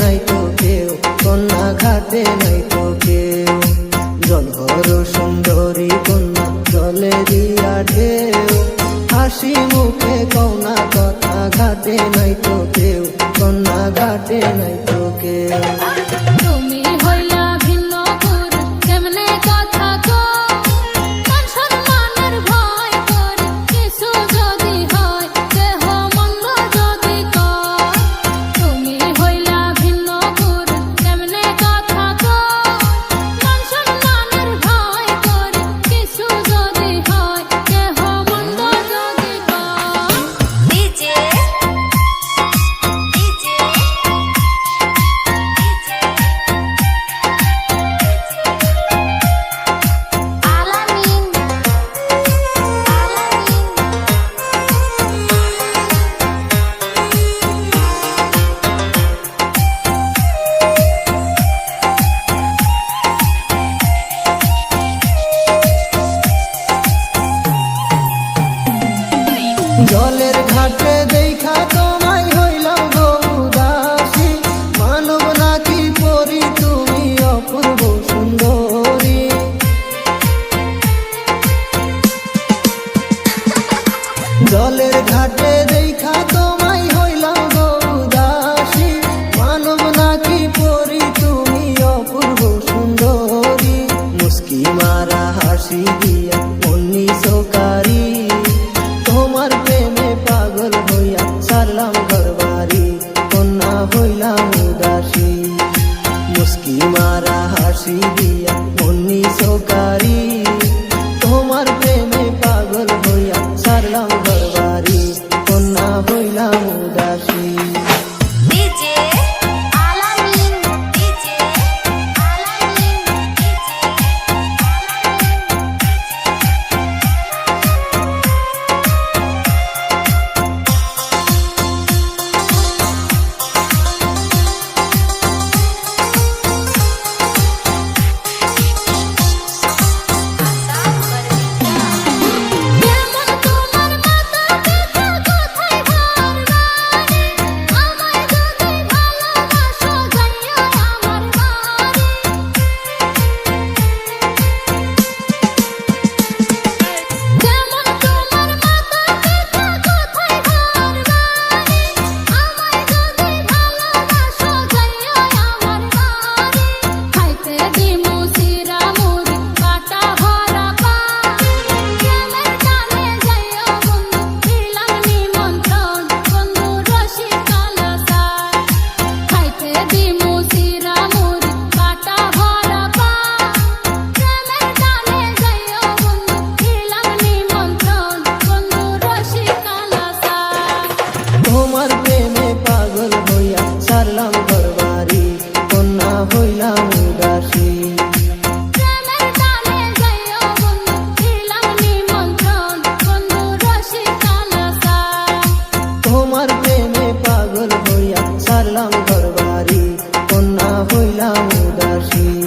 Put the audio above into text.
নাই তো কেউ কন্যা ঘাতে নাই তো কেউ। জলহর সুন্দরী কন্যা জলে দিয়া ঢেউ, হাসি মুখে কন্যা জলের ঘাটে দেখা তোমায় হইলাম গৌদাসী। মানব নাকি পরি, তুমি অপূর্ব সুন্দরী। জলের ঘাটে দেখা তোমায় হইলাম গৌদাসী। মানব নাকি পরি, তুমি অপূর্ব সুন্দরী। মুস্কি মারা হাসি उसकी मारा हसी दिया मुन्नी सोकारी तुम्हार प्रेम पागल होया सरलम भगवान ছাড়লাম ঘরবাড়ি কন্যা হইলাম উদাসী।